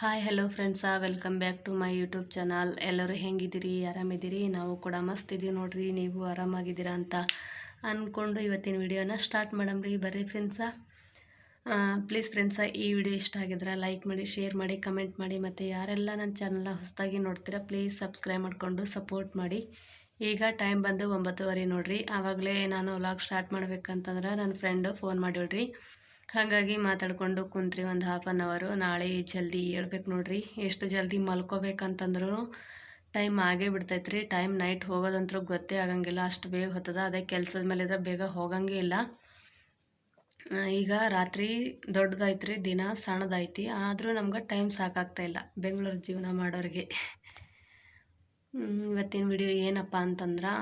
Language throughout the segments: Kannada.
Hi hello friends welcome back to my YouTube channel ಎಲ್ಲರೂ ಹೆಂಗಿದ್ದೀರಿ? ಆರಾಮಿದ್ದೀರಿ? ನಾವು ಕೂಡ ಮಸ್ತ್ ಇದ್ದೀವಿ ನೋಡ್ರಿ, ನೀವು ಆರಾಮಾಗಿದ್ದೀರಾ ಅಂತ ಅಂದ್ಕೊಂಡು ಇವತ್ತಿನ ವಿಡಿಯೋನ ಸ್ಟಾರ್ಟ್ ಮಾಡಮ್ರಿ ಬರ್ರಿ ಫ್ರೆಂಡ್ಸ ಪ್ಲೀಸ್ ಫ್ರೆಂಡ್ಸ ಈ ವಿಡಿಯೋ ಇಷ್ಟ ಆಗಿದ್ರೆ ಲೈಕ್ ಮಾಡಿ ಶೇರ್ ಮಾಡಿ ಕಮೆಂಟ್ ಮಾಡಿ, ಮತ್ತು ಯಾರೆಲ್ಲ ನನ್ನ ಚಾನಲ್ನ ಹೊಸದಾಗಿ ನೋಡ್ತೀರಾ ಪ್ಲೀಸ್ ಸಬ್ಸ್ಕ್ರೈಬ್ ಮಾಡಿಕೊಂಡು ಸಪೋರ್ಟ್ ಮಾಡಿ. ಈಗ ಟೈಮ್ ಬಂದು ಒಂಬತ್ತುವರೆ ನೋಡ್ರಿ. ಆವಾಗಲೇ ನಾನು ವ್ಲಾಗ್ ಸ್ಟಾರ್ಟ್ ಮಾಡ್ಬೇಕಂತಂದ್ರೆ ನನ್ನ ಫ್ರೆಂಡು ಫೋನ್ ಮಾಡಿಳ್ರಿ ಹಾಗಾಗಿ ಮಾತಾಡ್ಕೊಂಡು ಕುಂತ್ರಿ ಒಂದು ಹಾಫ್ ಆನ್ ಅವರು ನಾಳೆ ಜಲ್ದಿ ಹೇಳ್ಬೇಕು ನೋಡ್ರಿ. ಎಷ್ಟು ಜಲ್ದಿ ಮಲ್ಕೋಬೇಕಂತಂದ್ರೂ ಟೈಮ್ ಆಗೇ ಬಿಡ್ತೈತ್ರಿ. ಟೈಮ್ ನೈಟ್ ಹೋಗೋದಂತರೂ ಗೊತ್ತೇ ಆಗಂಗಿಲ್ಲ. ಅಷ್ಟು ಬೇಗ ಹೊತ್ತದ. ಅದೇ ಕೆಲಸದ ಮೇಲೆ ಇದ್ರೆ ಬೇಗ ಹೋಗಂಗೇ ಇಲ್ಲ. ಈಗ ರಾತ್ರಿ ದೊಡ್ಡದೈತ್ರಿ ದಿನ ಸಣ್ಣದೈತಿ ಆದರೂ ನಮ್ಗೆ ಟೈಮ್ ಸಾಕಾಗ್ತಾ ಇಲ್ಲ. ಬೆಂಗಳೂರು ಜೀವನ ಮಾಡೋರಿಗೆ. ಇವತ್ತಿನ ವಿಡಿಯೋ ಏನಪ್ಪ ಅಂತಂದ್ರೆ,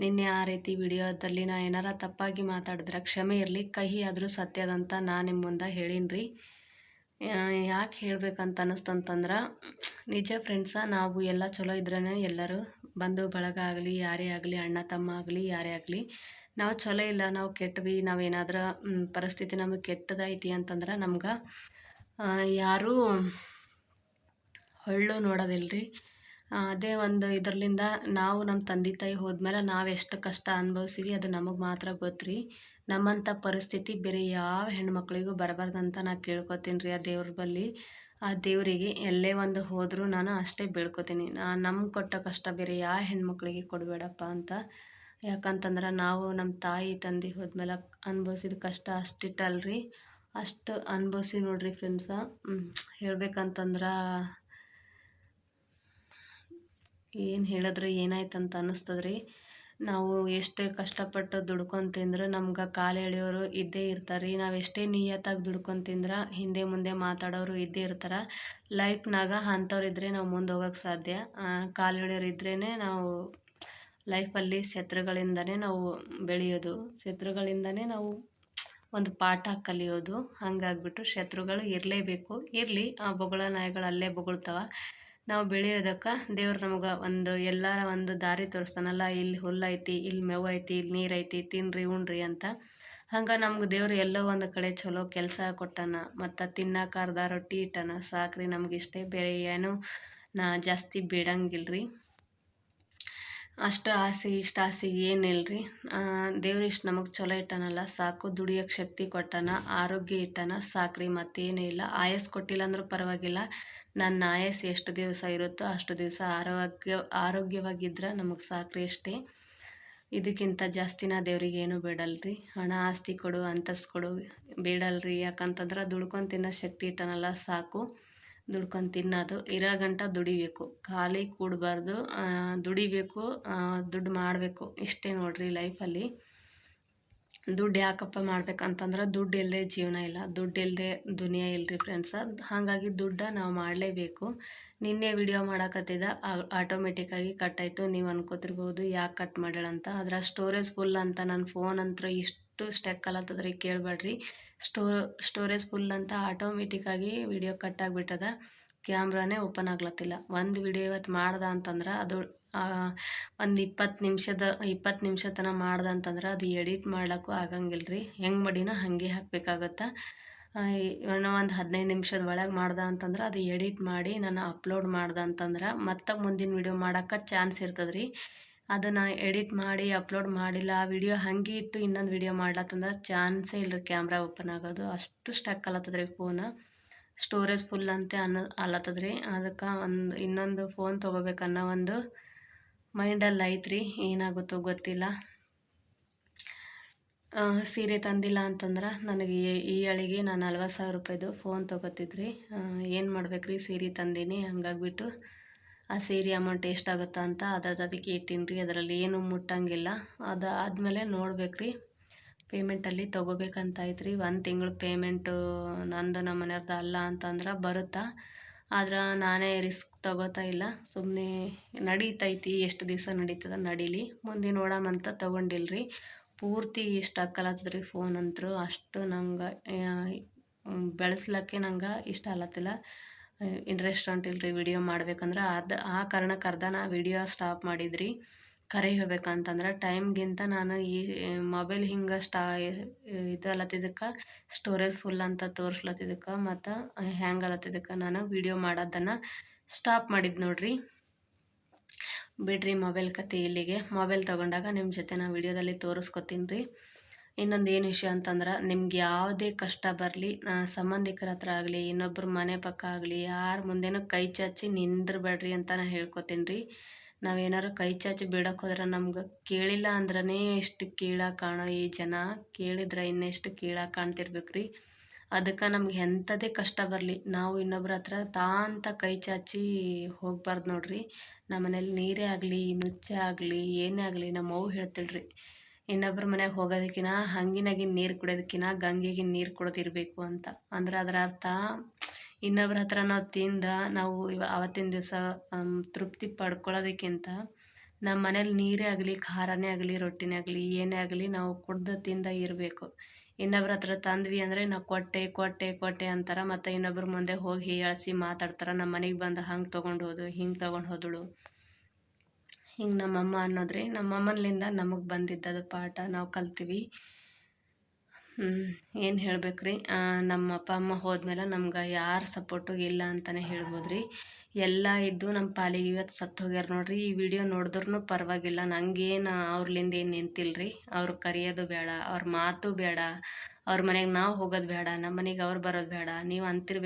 ನಿನ್ನೆ ಆ ರೀತಿ ವಿಡಿಯೋದಲ್ಲಿ ನಾ ಏನಾರ ತಪ್ಪಾಗಿ ಮಾತಾಡಿದ್ರೆ, ಕ್ಷಮೆ ಇರಲಿ ಕಹಿ ಆದರೂ ಸತ್ಯದಂತ ನಾನು ನಿಮ್ಮ ಮುಂದೆ ಹೇಳೀನಿ ಯಾಕೆ ಹೇಳ್ಬೇಕಂತ ಅನ್ನಿಸ್ತಂತಂದ್ರೆ ನಿಜ ಫ್ರೆಂಡ್ಸ ನಾವು ಎಲ್ಲ ಚಲೋ ಇದ್ರೇ ಎಲ್ಲರೂ, ಬಂಧು ಬಳಗ ಆಗಲಿ, ಯಾರೇ ಆಗಲಿ, ಅಣ್ಣ ತಮ್ಮ ಆಗಲಿ, ಯಾರೇ ಆಗಲಿ, ನಾವು ಚಲೋ ಇಲ್ಲ, ನಾವು ಕೆಟ್ಟವಿ ನಾವೇನಾದ್ರೂ ಪರಿಸ್ಥಿತಿ ನಮಗೆ ಕೆಟ್ಟದೈತಿ ಅಂತಂದ್ರೆ ನಮ್ಗೆ ಯಾರೂ, ಹೊಳ್ಳು ನೋಡೋದಿಲ್ಲ ಅದೇ ಒಂದು ಇದರ್ಲಿಂದ ನಾವು ನಮ್ಮ ತಂದೆ ತಾಯಿ ಹೋದ್ಮೇಲೆ ನಾವು ಎಷ್ಟು ಕಷ್ಟ ಅನ್ಭವ್ಸೀವಿ, ಅದು ನಮಗೆ ಮಾತ್ರ ಗೊತ್ತು ನಮ್ಮಂಥ ಪರಿಸ್ಥಿತಿ ಬೇರೆ ಯಾವ ಹೆಣ್ಮಕ್ಳಿಗೂ ಬರಬಾರ್ದಂತ ನಾ ಕೇಳ್ಕೊತೀನಿ ರೀ ಆ ದೇವ್ರ ಬಳಿ ಆ ದೇವರಿಗೆ ಎಲ್ಲೇ ಒಂದು ಹೋದರೂ ನಾನು ಅಷ್ಟೇ ಬೇಡ್ಕೊತೀನಿ ನಮ್ಗೆ ಕೊಟ್ಟ ಕಷ್ಟ ಬೇರೆ ಯಾವ ಹೆಣ್ಮಕ್ಳಿಗೆ ಕೊಡಬೇಡಪ್ಪ ಅಂತ. ಯಾಕಂತಂದ್ರೆ ನಾವು ನಮ್ಮ ತಾಯಿ, ತಂದೆ ಹೋದ್ಮೇಲೆ ಅನುಭವಿಸಿದ ಕಷ್ಟ ಅಷ್ಟಿಟ್ಟಲ್ರಿ. ಅಷ್ಟು ಅನುಭವಿಸಿ ನೋಡ್ರಿ ಫ್ರೆಂಡ್ಸ ಹೇಳ್ಬೇಕಂತಂದ್ರೆ ಏನು ಹೇಳಿದ್ರೆ ಏನಾಯ್ತಂತ ಅನ್ನಿಸ್ತದೆ ರೀ ನಾವು ಎಷ್ಟೇ ಕಷ್ಟಪಟ್ಟು ದುಡ್ಕೊಂಡು ತಿಂದ್ರೆ ನಮ್ಗೆ ಕಾಲು ಎಳೆಯೋರು ಇದ್ದೇ ಇರ್ತಾರೆ ರೀ ನಾವು ಎಷ್ಟೇ ನಿಯತ್ತಾಗಿ ದುಡ್ಕೊಂಡು ತಿಂದ್ರೆ ಹಿಂದೆ ಮುಂದೆ ಮಾತಾಡೋರು ಇದ್ದೇ ಇರ್ತಾರೆ. ಲೈಫ್ನಾಗ ಅಂಥವ್ರು ಇದ್ದರೆ ನಾವು ಮುಂದೆ ಹೋಗೋಕ್ಕೆ ಸಾಧ್ಯ. ಕಾಲು ಎಳೆಯೋರು ಇದ್ರೇ ನಾವು ಲೈಫಲ್ಲಿ ಶತ್ರುಗಳಿಂದನೇ ನಾವು ಬೆಳೆಯೋದು. ಶತ್ರುಗಳಿಂದನೇ ನಾವು ಒಂದು ಪಾಠ ಕಲಿಯೋದು. ಹಂಗಾಗ್ಬಿಟ್ಟು ಶತ್ರುಗಳು ಇರಲೇಬೇಕು. ಇರಲಿ, ಆ ಬೊಗಳ ನಾಯಿಗಳು ಅಲ್ಲೇ ಬೊಗಳ್ತಾವೆ. ನಾವು ಬೆಳೆಯೋದಕ್ಕೆ ದೇವ್ರು ನಮ್ಗೆ ಒಂದು ಎಲ್ಲರ ಒಂದು ದಾರಿ ತೋರಿಸ್ತಾನಲ್ಲ, ಇಲ್ಲಿ ಹುಲ್ಲೈತಿ ಇಲ್ಲಿ ಮೇವು ಐತಿ, ಇಲ್ಲಿ ನೀರೈತಿ ಐತಿ ತಿನ್ನಿರಿ ಉಣ್ರಿ ಅಂತ. ಹಂಗೆ ನಮ್ಗೆ ದೇವ್ರು ಎಲ್ಲೋ ಒಂದು ಕಡೆ ಚಲೋ ಕೆಲಸ ಕೊಟ್ಟಾನ, ಮತ್ತು ತಿನ್ನಕಾರ್ದ ರೊಟ್ಟಿ ಇಟ್ಟಾನ, ಸಾಕ್ರಿ ನಮ್ಗೆ ಇಷ್ಟೇ, ಬೇರೆ ಏನು ನಾ ಜಾಸ್ತಿ ಬೇಡಂಗಿಲ್ಲ ರೀ ಅಷ್ಟು ಆಸೆ, ಇಷ್ಟು ಆಸೆ ಏನಿಲ್ಲ ರೀ ದೇವ್ರು ಇಷ್ಟು ನಮಗೆ ಚಲೋ ಇಟ್ಟಾನಲ್ಲ, ಸಾಕು. ದುಡಿಯೋಕ್ಕೆ ಶಕ್ತಿ ಕೊಟ್ಟಾನ, ಆರೋಗ್ಯ ಇಟ್ಟಾನ, ಸಾಕ್ರಿ, ಮತ್ತೇನೂ ಇಲ್ಲ. ಆಯಸ್ ಕೊಟ್ಟಿಲ್ಲ ಅಂದರೂ ಪರವಾಗಿಲ್ಲ. ನನ್ನ ಆಯಸ್ ಎಷ್ಟು ದಿವಸ ಇರುತ್ತೋ ಅಷ್ಟು ದಿವಸ ಆರೋಗ್ಯ ಆರೋಗ್ಯವಾಗಿದ್ದರೆ ನಮಗೆ ಸಾಕ್ರಿ ಅಷ್ಟೇ. ಇದಕ್ಕಿಂತ ಜಾಸ್ತಿನ ದೇವ್ರಿಗೆ ಏನೂ ಬೇಡಲ್ರಿ. ಹಣ ಆಸ್ತಿ ಕೊಡು, ಅಂತಸ್ತು ಕೊಡು, ಬೇಡಲ್ರಿ. ಯಾಕಂತಂದ್ರೆ ದುಡ್ಕೊಂಡು ತಿನ್ನೋ ಶಕ್ತಿ ಇಟ್ಟನಲ್ಲ, ಸಾಕು. ದುಡ್ಕೊಂಡು ತಿನ್ನೋದು, ಇರೋ ಗಂಟ ದುಡಿಬೇಕು. ಖಾಲಿ ಕೂಡಬಾರ್ದು ದುಡಿಬೇಕು ದುಡ್ಡು ಮಾಡಬೇಕು. ಇಷ್ಟೇ ನೋಡಿರಿ ಲೈಫಲ್ಲಿ. ದುಡ್ಡು ಯಾಕಪ್ಪ ಮಾಡ್ಬೇಕಂತಂದ್ರೆ ದುಡ್ಡು ಇಲ್ಲದೆ ಜೀವನ ಇಲ್ಲ. ದುಡ್ಡು ಇಲ್ಲದೆ ದುನಿಯಾ ಇಲ್ಲರಿ ಫ್ರೆಂಡ್ಸ ಹಾಗಾಗಿ ದುಡ್ಡ ನಾವು ಮಾಡಲೇಬೇಕು. ನಿನ್ನೆ ವಿಡಿಯೋ ಮಾಡಕತ್ತಿದ ಆಟೋಮೆಟಿಕ್ಕಾಗಿ ಕಟ್ ಆಯಿತು. ನೀವು ಅನ್ಕೋತಿರ್ಬೋದು, ಯಾಕೆ ಕಟ್ ಮಾಡ್ಯಾಳಂತ. ಅದರ ಸ್ಟೋರೇಜ್ ಫುಲ್ ಅಂತ ನನ್ನ ಫೋನ್ ಅಂತ ಇಷ್ಟು ಸ್ಟೆಕ್ ಅಲ್ಲತ್ತದ್ರಿ ಕೇಳಬೇಡ್ರಿ ಸ್ಟೋ ಸ್ಟೋರೇಜ್ ಫುಲ್ ಅಂತ ಆಟೋಮೆಟಿಕ್ಕಾಗಿ ವಿಡಿಯೋ ಕಟ್ ಆಗಿಬಿಟ್ಟದ. ಕ್ಯಾಮ್ರಾನೇ ಓಪನ್ ಆಗ್ಲತ್ತಿಲ್ಲ. ಒಂದು ವಿಡಿಯೋ ಇವತ್ತು ಮಾಡ್ದೆ ಅಂತಂದ್ರೆ ಅದು ಒಂದು ಇಪ್ಪತ್ತು ನಿಮಿಷದ, ಇಪ್ಪತ್ತು ನಿಮಿಷ ತನಕ ಮಾಡ್ದೆ ಅಂತಂದ್ರೆ ಅದು ಎಡಿಟ್ ಮಾಡೋಕ್ಕೂ ಆಗಂಗಿಲ್ಲ ರೀ ಹೆಂಗೆ ಮಾಡಿನ ಹಾಗೆ ಹಾಕಬೇಕಾಗತ್ತೆ. ಇವನ್ನ ಒಂದು ಹದಿನೈದು ನಿಮಿಷದ ಒಳಗೆ ಮಾಡ್ದೆ ಅಂತಂದ್ರೆ ಅದು ಎಡಿಟ್ ಮಾಡಿ ನಾನು ಅಪ್ಲೋಡ್ ಮಾಡ್ದೆ ಅಂತಂದ್ರೆ ಮತ್ತೆ ಮುಂದಿನ ವಿಡಿಯೋ ಮಾಡೋಕ್ಕೆ ಚಾನ್ಸ್ ಇರ್ತದೆ ರೀ ಅದನ್ನು ಎಡಿಟ್ ಮಾಡಿ ಅಪ್ಲೋಡ್ ಮಾಡಿಲ್ಲ, ಆ ವಿಡಿಯೋ ಹಾಗೆ ಇಟ್ಟು ಇನ್ನೊಂದು ವಿಡಿಯೋ ಮಾಡ್ಲತ್ತಂದ್ರೆ ಚಾನ್ಸೇ ಇಲ್ಲ ಕ್ಯಾಮ್ರಾ ಓಪನ್ ಆಗೋದು. ಅಷ್ಟು ಸ್ಟಕ್ ಅಲ್ಲತ್ತದ ರೀ ಫೋನ ಸ್ಟೋರೇಜ್ ಫುಲ್ ಅಂತ ಅನ್ನೋ ಅಲ್ಲತ್ತದ ರೀ ಅದಕ್ಕೆ ಒಂದು ಇನ್ನೊಂದು ಫೋನ್ ತೊಗೋಬೇಕನ್ನೋ ಒಂದು ಮೈಂಡಲ್ಲಿ ಐತ್ರಿ. ಏನಾಗುತ್ತೋ ಗೊತ್ತಿಲ್ಲ. ಸೀರೆ ತಂದಿಲ್ಲ ಅಂತಂದ್ರೆ ನನಗೆ ಈ ಅಳಿಗೆ ನಾನು ನಲ್ವತ್ತು ಸಾವಿರ ರೂಪಾಯಿದು ಫೋನ್ ತೊಗೋತಿದ್ರಿ. ಏನು ಮಾಡ್ಬೇಕ್ರಿ? ಸೀರೆ ತಂದೀನಿ ಹಂಗಾಗ್ಬಿಟ್ಟು ಆ ಸೀರೆ ಅಮೌಂಟ್ ಎಷ್ಟಾಗುತ್ತೆ ಅಂತ ಅದ್ರದ್ದು ಅದಕ್ಕೆ ಇಟ್ಟೀನಿ ರೀ, ಅದರಲ್ಲಿ ಏನು ಮುಟ್ಟಂಗಿಲ್ಲ. ಅದು ಆದಮೇಲೆ ನೋಡ್ಬೇಕು ರೀ ಪೇಮೆಂಟಲ್ಲಿ ತೊಗೋಬೇಕಂತ ರೀ ಒಂದು ತಿಂಗಳು ಪೇಮೆಂಟು ನಂದು ನಮ್ಮ ಮನೆಯವ್ರದ್ದು ಅಲ್ಲ ಅಂತಂದ್ರೆ ಬರುತ್ತಾ? ಆದ್ರೆ ನಾನೇ ರಿಸ್ಕ್ ತಗೋತಾ ಇಲ್ಲ. ಸುಮ್ಮನೆ ನಡೀತೈತಿ, ಎಷ್ಟು ದಿವಸ ನಡೀತದ ನಡೀಲಿ. ಮುಂದೆ ನೋಡಮಂತ ತೊಗೊಂಡಿಲ್ರಿ. ಪೂರ್ತಿ ಇಷ್ಟ ರೀ ಫೋನ್ ಅಂತೂ. ಅಷ್ಟು ನಂಗೆ ಬೆಳೆಸ್ಲಿಕ್ಕೆ ನಂಗೆ ಇಷ್ಟ ಆಗತ್ತಿಲ್ಲ ಇಂಟ್ರೆಸ್ಟ್ ರೀ ವಿಡಿಯೋ ಮಾಡ್ಬೇಕಂದ್ರೆ ಅದು ಆ ಕಾರಣಕ್ಕೆ ಅರ್ಧ ನಾ ವಿಡಿಯೋ ಸ್ಟಾಪ್ ಮಾಡಿದ್ರಿ. ಕರೆ ಹೇಳ್ಬೇಕಂತಂದ್ರೆ ಟೈಮ್ಗಿಂತ ನಾನು ಈ ಮೊಬೈಲ್ ಹಿಂಗೆ ಸ್ಟಾ ಇದಲ್ಲತ್ತಿದ್ದಕ್ಕೆ ಸ್ಟೋರೇಜ್ ಫುಲ್ ಅಂತ ತೋರಿಸ್ಲತ್ತಿದ್ದಕ್ಕೆ ಮತ್ತು ಹ್ಯಾಂಗ್ ಅಲತ್ತಿದ್ದಕ್ಕೆ ನಾನು ವಿಡಿಯೋ ಮಾಡೋದನ್ನು ಸ್ಟಾಪ್ ಮಾಡಿದ್ದು ನೋಡ್ರಿ. ಬಿಡ್ರಿ ಮೊಬೈಲ್ ಕತೆ ಇಲ್ಲಿಗೆ. ಮೊಬೈಲ್ ತೊಗೊಂಡಾಗ ನಿಮ್ಮ ಜೊತೆ ನಾನು ವಿಡಿಯೋದಲ್ಲಿ ತೋರಿಸ್ಕೊತೀನಿ ರೀ. ಇನ್ನೊಂದು ಏನು ವಿಷಯ ಅಂತಂದ್ರೆ, ನಿಮ್ಗೆ ಯಾವುದೇ ಕಷ್ಟ ಬರಲಿ ಸಂಬಂಧಿಕರ ಹತ್ರ ಆಗಲಿ ಇನ್ನೊಬ್ಬರ ಮನೆ ಪಕ್ಕ ಆಗಲಿ, ಯಾರ ಮುಂದೆನೂ ಕೈ ಚಾಚಿ ನಿಂದ್ರಬೇಡ್ರಿ ಅಂತ ನಾನು ಹೇಳ್ಕೊತೀನಿ ರೀ. ನಾವೇನಾರು ಕೈ ಚಾಚಿ ಬಿಡೋಕೆ ಹೋದ್ರೆ ನಮ್ಗೆ ಕೇಳಿಲ್ಲ ಅಂದ್ರೇ ಎಷ್ಟು ಕೀಳಾಗಿ ಕಾಣೋ ಈ ಜನ. ಕೇಳಿದ್ರೆ ಇನ್ನೆಷ್ಟು ಕೀಳಾಗಿ ಕಾಣ್ತಿರ್ಬೇಕು ರೀ. ಅದಕ್ಕೆ ನಮ್ಗೆ ಎಂಥದೇ ಕಷ್ಟ ಬರಲಿ, ನಾವು ಇನ್ನೊಬ್ರ ಹತ್ರ ತಾಂತ ಕೈ ಚಾಚಿ ಹೋಗ್ಬಾರ್ದು ನೋಡ್ರಿ. ನಮ್ಮ ಮನೇಲಿ ನೀರೇ ಆಗಲಿ, ನುಚ್ಚೆ ಆಗಲಿ, ಏನೇ ಆಗಲಿ ನಮ್ಮ ಅವು ಹೇಳ್ತಿಳ್ರಿ ಇನ್ನೊಬ್ರ ಮನೆಗೆ ಹೋಗೋದಕ್ಕಿಂತ ಹಂಗಿನಾಗಿನ ನೀರು ಕುಡಿಯೋದಕ್ಕಿಂತ ಗಂಗೆಗೆ ನೀರು ಕುಡಿದಿರಬೇಕು ಅಂತ. ಅಂದ್ರೆ ಅದರ ಅರ್ಥ, ಇನ್ನೊಬ್ರ ಹತ್ರ ನಾವು ತಿಂದ ನಾವು ಇವ ಅವತ್ತಿನ ದಿವಸ ತೃಪ್ತಿ ಪಡ್ಕೊಳ್ಳೋದಕ್ಕಿಂತ ನಮ್ಮ ಮನೇಲಿ ನೀರೇ ಆಗಲಿ, ಖಾರನೇ ಆಗಲಿ, ರೊಟ್ಟಿನೇ ಆಗಲಿ, ಏನೇ ಆಗಲಿ ನಾವು ಕುಡ್ದು ತಿಂದ ಇರಬೇಕು. ಇನ್ನೊಬ್ರ ಹತ್ರ ತಂದ್ವಿ ಅಂದರೆ ನಾವು ಕೊಟ್ಟೆ ಕೊಟ್ಟೆ ಕೊಟ್ಟೆ ಅಂತಾರೆ, ಮತ್ತು ಇನ್ನೊಬ್ರ ಮುಂದೆ ಹೋಗಿ ಹೀಯಾಳಿಸಿ ಮಾತಾಡ್ತಾರೆ ನಮ್ಮ ಮನೆಗೆ ಬಂದು ಹಂಗೆ ತೊಗೊಂಡು ಹೋದು, ಹಿಂಗೆ ತೊಗೊಂಡು ಹೋದಳು. ಹಿಂಗೆ ನಮ್ಮಮ್ಮ ಅನ್ನೋದ್ರಿ ನಮ್ಮಮ್ಮನಿಂದ ನಮಗೆ ಬಂದಿದ್ದದು ಪಾಠ ನಾವು ಕಲ್ತೀವಿ. ಏನು ಹೇಳ್ಬೇಕು ರೀ ನಮ್ಮ ಅಪ್ಪ ಅಮ್ಮ ಹೋದ್ಮೇಲೆ ನಮ್ಗೆ ಯಾರ ಸಪೋರ್ಟು ಇಲ್ಲ ಅಂತಲೇ ಹೇಳ್ಬೋದು ರೀ ಎಲ್ಲ ಇದ್ದು ನಮ್ಮ ಪಾಲಿಗೆ ಇವತ್ತು ಸತ್ತು ಹೋಗ್ಯಾರ ನೋಡ್ರಿ. ಈ ವಿಡಿಯೋ ನೋಡಿದ್ರೂ ಪರವಾಗಿಲ್ಲ. ನಂಗೇನು ಅವ್ರಲಿಂದ ಏನು ನಿಂತಿಲ್ಲ ರೀ ಅವ್ರು ಕರೆಯೋದು ಬೇಡ ಅವ್ರ ಮಾತು ಬೇಡ ಅವ್ರ ಮನೆಗೆ ನಾವು ಹೋಗೋದು ಬೇಡ ನಮ್ಮ ಮನೆಗೆ ಅವ್ರು ಬರೋದು ಬೇಡ ನೀವು ಅಂತಿರ್ಬೇಕು.